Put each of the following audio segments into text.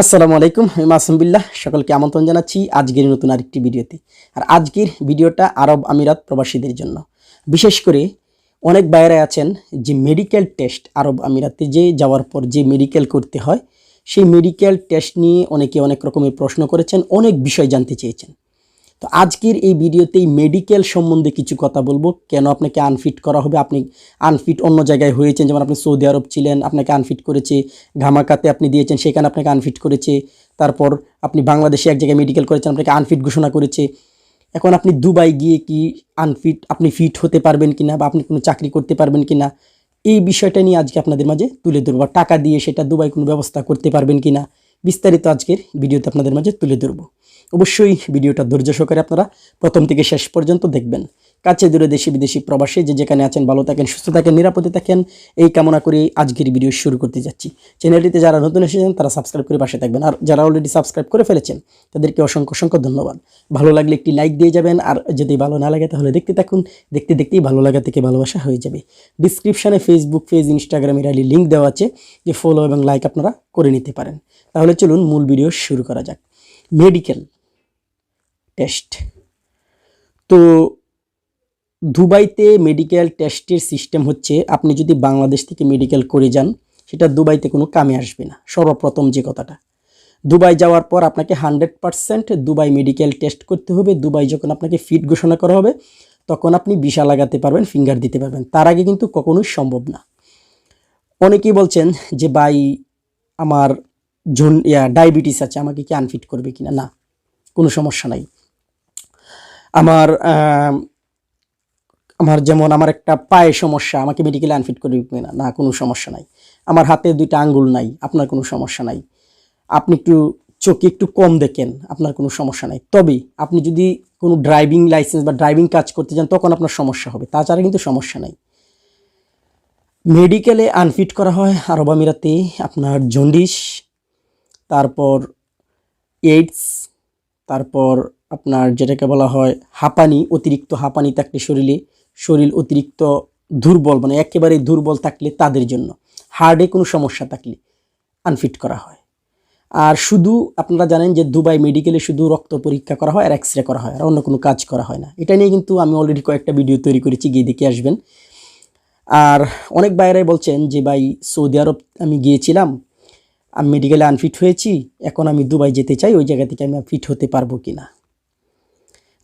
আসসালামু আলাইকুম, আমি মাসুমবিল্লাহ সকলকে আমন্ত্রণ জানাচ্ছি আজকের নতুন আরেকটি ভিডিওতে। আর আজকের ভিডিওটা আরব আমিরাত প্রবাসীদের জন্য। বিশেষ করে অনেক বাইরে আছেন যে মেডিকেল টেস্ট আরব আমিরাতে যে যাওয়ার পর যে মেডিকেল করতে হয়, সেই মেডিকেল টেস্ট নিয়ে অনেকে অনেক রকমের প্রশ্ন করেছেন, অনেক বিষয় জানতে চেয়েছেন। তো আজকের এই ভিডিওতেই মেডিকেল সম্বন্ধে কিছু কথা বলব। কেন আপনাকে আনফিট করা হবে? আপনি আনফিট অন্য জায়গায় হয়েছেন, যেমন আপনি সৌদি আরব ছিলেন, আপনাকে আনফিট করেছে, ঘামাকাতে আপনি দিয়েছেন, সেখানে আপনাকে আনফিট করেছে, তারপর আপনি বাংলাদেশে এক জায়গায় মেডিকেল করেছেন, আপনাকে আনফিট ঘোষণা করেছে। এখন আপনি দুবাই গিয়ে কি আনফিট আপনি ফিট হতে পারবেন কিনা বা আপনি কোনো চাকরি করতে পারবেন কিনা, এই বিষয়টা নিয়ে আজকে আপনাদের মাঝে তুলে ধরবো। টাকা দিয়ে সেটা দুবাই কোনো ব্যবস্থা করতে পারবেন কিনা বিস্তারিত আজকের ভিডিওতে আপনাদের মাঝে তুলে ধরব। অবশ্যই ভিডিওটা ধৈর্য সহকারে আপনারা প্রথম থেকে শেষ পর্যন্ত দেখবেন। কাছে দূরে দেশি বিদেশি প্রবাসী যে যেখানে আছেন, ভালো থাকেন, সুস্থ থাকেন, নিরাপদে থাকেন, এই কামনা করে আজকের ভিডিও শুরু করতে যাচ্ছি। চ্যানেলটিতে যারা নতুন এসেছেন, তারা সাবস্ক্রাইব করে পাশে থাকবেন। আর যারা অলরেডি সাবস্ক্রাইব করে ফেলেছেন, তাদেরকে অসংখ্য অসংখ্য ধন্যবাদ। ভালো লাগলে একটি লাইক দিয়ে যাবেন, আর যদি ভালো না লাগে তাহলে দেখতে থাকুন। দেখতে দেখতেই ভালো লাগা থেকে ভালোবাসা হয়ে যাবে। ডিসক্রিপশানে ফেসবুক পেজ ইনস্টাগ্রামের আইডি লিঙ্ক দেওয়া আছে, যে ফলো এবং লাইক আপনারা করে নিতে পারেন। তাহলে চলুন মূল ভিডিও শুরু করা যাক। মেডিকেল টেস্ট তো দুবাইতে মেডিকেল টেস্টের সিস্টেম হচ্ছে, আপনি যদি বাংলাদেশ থেকে মেডিকেল করে যান, সেটা দুবাইতে কোনো কামে আসবে না। সর্বপ্রথম যে কথাটা। দুবাই যাওয়ার পর আপনাকে hundred percent Dubai medical test করতে হবে। দুবাই যখন আপনাকে ফিট ঘোষণা করা হবে, তখন আপনি ভিসা লাগাতে পারবেন ফিঙ্গার দিতে পারবেন। তার আগে কিন্তু কখনোই সম্ভব না। অনেকেই বলছেন যে, ভাই, আমার ইয়া ডায়াবেটিস আছে, আমাকে কি আনফিট করবে কিনা? না, কোনো সমস্যা নাই। আমার আমার যেমন আমার একটা পায়ে সমস্যা, আমাকে মেডিকেলে আনফিট করবে কিনা না না, কোনো সমস্যা নাই। আমার হাতে দুইটা আঙ্গুল নাই, আপনার কোনো সমস্যা নাই। আপনি একটু চোখে একটু কম দেখেন, আপনার কোনো সমস্যা নাই। তবে আপনি যদি কোনো ড্রাইভিং লাইসেন্স বা ড্রাইভিং কাজ করতে চান তখন আপনার সমস্যা হবে। তাছাড়া কিন্তু সমস্যা নাই। মেডিকেলে আনফিট করা হয় আরব আমিরাতে, আপনার জন্ডিস তারপর এইডস তারপর আপনার যেটাকে বলা হয় হাঁপানি, অতিরিক্ত হাঁপানি থাকলে শরীরে। শরীর অতিরিক্ত দুর্বল মানে একেবারে দুর্বল থাকলে তাদের জন্য। হার্টে কোনো সমস্যা থাকলে আনফিট করা হয়। আর শুধু আপনারা জানেন যে দুবাই মেডিকেলে শুধু রক্ত পরীক্ষা করা হয় আর এক্স রে করা হয় আর অন্য কোনো কাজ করা হয় না। এটা নিয়ে কিন্তু আমি অলরেডি কয়েকটা ভিডিও তৈরি করেছি, গিয়ে দেখে আসবেন। আর অনেক বাইরে বলছেন যে, ভাই, সৌদি আরব আমি গিয়েছিলাম, আমি মেডিকেলে আনফিট হয়েছি, এখন আমি দুবাই যেতে চাই, ওই জায়গা থেকে আমি ফিট হতে পারব কি না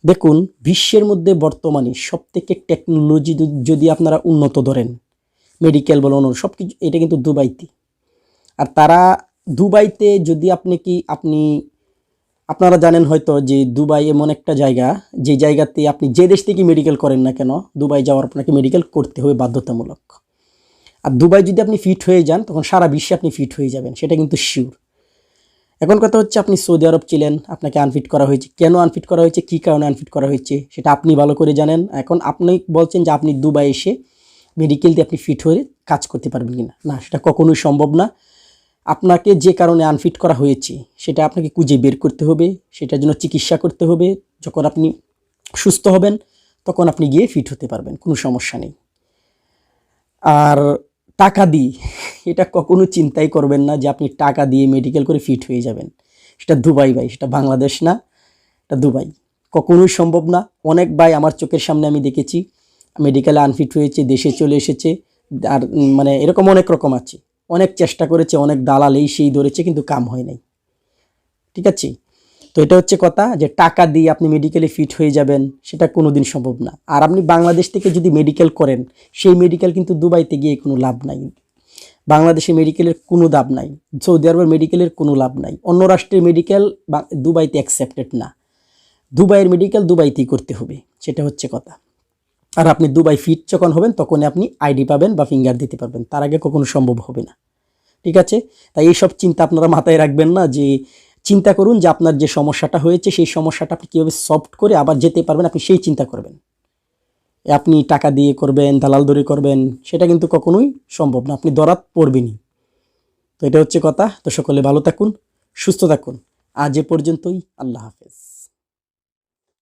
দেখুন, বিশ্বের মধ্যে বর্তমানে সব থেকে টেকনোলজি যদি আপনারা উন্নত ধরেন মেডিকেল বলুন সব কিছু এটা কিন্তু দুবাইতে। আর তারা দুবাইতে যদি আপনি কি, আপনি, আপনারা জানেন হয়তো যে দুবাই এমন একটা জায়গা, যে জায়গাতে আপনি যে দেশ থেকে মেডিকেল করেন না কেন, দুবাই যাওয়ার আপনাকে মেডিকেল করতে হবে বাধ্যতামূলক। আর দুবাই যদি আপনি ফিট হয়ে যান, তখন সারা বিশ্বে আপনি ফিট হয়ে যাবেন, সেটা কিন্তু শিওর এখন কথা হচ্ছে আপনি সৌদি আরব ছিলেন, আপনাকে আনফিট করা হয়েছে। কেন আনফিট করা হয়েছে? কী কারণে আনফিট করা হয়েছে? সেটা আপনি ভালো করে জানেন। এখন আপনি বলছেন যে আপনি দুবাই এসে মেডিকেল দিয়ে আপনি ফিট হয়ে কাজ করতে পারবেন কিনা? না, সেটা কখনোই সম্ভব না। আপনাকে যে কারণে আনফিট করা হয়েছে, সেটা আপনাকে খুঁজে বের করতে হবে। সেটার জন্য চিকিৎসা করতে হবে। যখন আপনি সুস্থ হবেন, তখন আপনি গিয়ে ফিট হতে পারবেন। কোনো সমস্যা নেই। আর টাকা দিই। এটা কখনো চিন্তাই করবেন না যে আপনি টাকা দিয়ে মেডিকেল করে ফিট হয়ে যাবেন। সেটা দুবাই ভাই, সেটা বাংলাদেশ না, এটা দুবাই। কখনোই সম্ভব না। অনেক ভাই আমার চোখের সামনে আমি দেখেছি মেডিকেলে আনফিট হয়েছে, দেশে চলে এসেছে, আর মানে এরকম অনেক রকম আছে। অনেক চেষ্টা করেছে, অনেক দালাল এই সেই ধরেছে, কিন্তু কাম হয় নাই। ঠিক আছে? তো এটা হচ্ছে কথা যে টাকা দিয়ে আপনি মেডিকেলে ফিট হয়ে যাবেন, সেটা কোনো দিন সম্ভব না। আর আপনি বাংলাদেশ থেকে যদি মেডিকেল করেন, সেই মেডিকেল কিন্তু দুবাইতে গিয়ে কোনো লাভ নাই। বাংলাদেশে মেডিকেলের কোনো দাব নাই, সৌদি আরবের মেডিকেলের কোনো লাভ নাই, অন্য রাষ্ট্রের মেডিকেল দুবাইতে অ্যাকসেপ্টেড না। দুবাইয়ের মেডিকেল দুবাইতেই করতে হবে, সেটা হচ্ছে কথা। আর আপনি দুবাই ফিট যখন হবেন, তখন আপনি আইডি পাবেন বা ফিঙ্গার দিতে পারবেন, তার আগে কখনো সম্ভব হবে না। ঠিক আছে? তাই এইসব চিন্তা আপনারা মাথায় রাখবেন না যে, চিন্তা করুন যে আপনার যে সমস্যাটা হয়েছে, সেই সমস্যাটা আপনি কীভাবে সফট করে আবার যেতে পারবেন, আপনি সেই চিন্তা করবেন। আপনি টাকা দিয়ে করবেন, দালাল দরে করবেন, সেটা কিন্তু কখনোই সম্ভব না। আপনি দরাত পড়বেনই। তো এটা হচ্ছে কথা। তো সকলে ভালো থাকুন, সুস্থ থাকুন। আজ এ পর্যন্তই। আল্লাহ হাফেজ।